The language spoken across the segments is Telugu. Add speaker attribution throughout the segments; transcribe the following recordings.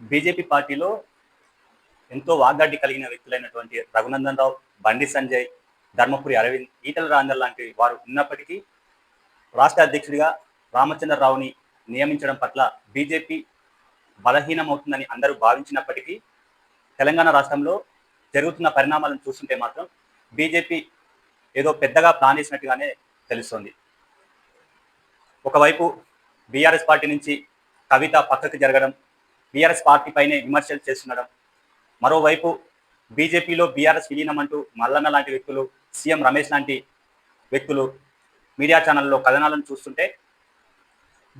Speaker 1: బీజేపీ పార్టీలో ఎంతో వాగ్దాటి కలిగిన వ్యక్తులైనటువంటి రఘునందన్ రావు బండి సంజయ్ ధర్మపురి అరవింద్ ఈటల రాజేందర్ లాంటి వారు ఉన్నప్పటికీ రాష్ట్ర అధ్యక్షుడిగా రామచంద్రరావుని నియమించడం పట్ల బీజేపీ బలహీనమవుతుందని అందరూ భావించినప్పటికీ తెలంగాణ రాష్ట్రంలో జరుగుతున్న పరిణామాలను చూస్తుంటే మాత్రం బీజేపీ ఏదో పెద్దగా ప్లాన్ చేసినట్టుగానే తెలుస్తోంది. ఒకవైపు బీఆర్ఎస్ పార్టీ నుంచి కవిత పక్కకు జరగడం బీఆర్ఎస్ పార్టీపైనే విమర్శలు చేస్తుండడం. మరోవైపు బీజేపీలో బీఆర్ఎస్ విలీనం అంటూ మల్లన్న లాంటి వ్యక్తులు సీఎం రమేష్ లాంటి వ్యక్తులు మీడియా ఛానల్లో కథనాలను చూస్తుంటే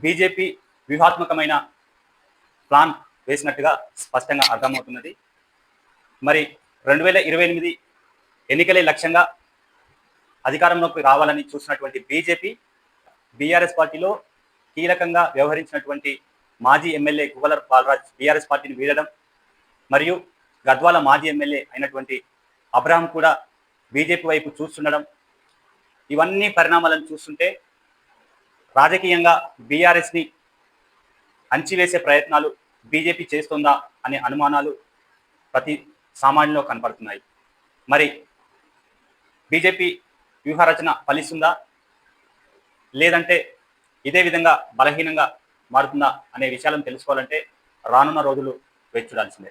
Speaker 1: బీజేపీ వ్యూహాత్మకమైన ప్లాన్ వేసినట్టుగా స్పష్టంగా అర్థమవుతున్నది. మరి రెండు వేల ఇరవై ఎనిమిది ఎన్నికలే లక్ష్యంగా అధికారంలోకి రావాలని చూసినటువంటి బీజేపీ బీఆర్ఎస్ పార్టీలో కీలకంగా వ్యవహరించినటువంటి మాజీ ఎమ్మెల్యే గువ్వలర్ బాలరాజ్ బీఆర్ఎస్ పార్టీని వీడడం మరియు గద్వాల మాజీ ఎమ్మెల్యే అయినటువంటి అబ్రహం కూడా బీజేపీ వైపు చూస్తుండడం. ఇవన్నీ పరిణామాలను చూస్తుంటే రాజకీయంగా బీఆర్ఎస్ని అంచివేసే ప్రయత్నాలు బీజేపీ చేస్తుందా అనే అనుమానాలు ప్రతి సామాన్యంలో కనపడుతున్నాయి. మరి బీజేపీ వ్యూహరచన ఫలిస్తుందా? లేదంటే ఇదే విధంగా బలహీనంగా మారుతుందా అనే విషయాలను తెలుసుకోవాలంటే రానున్న రోజులు వేచి చూడాల్సిందే.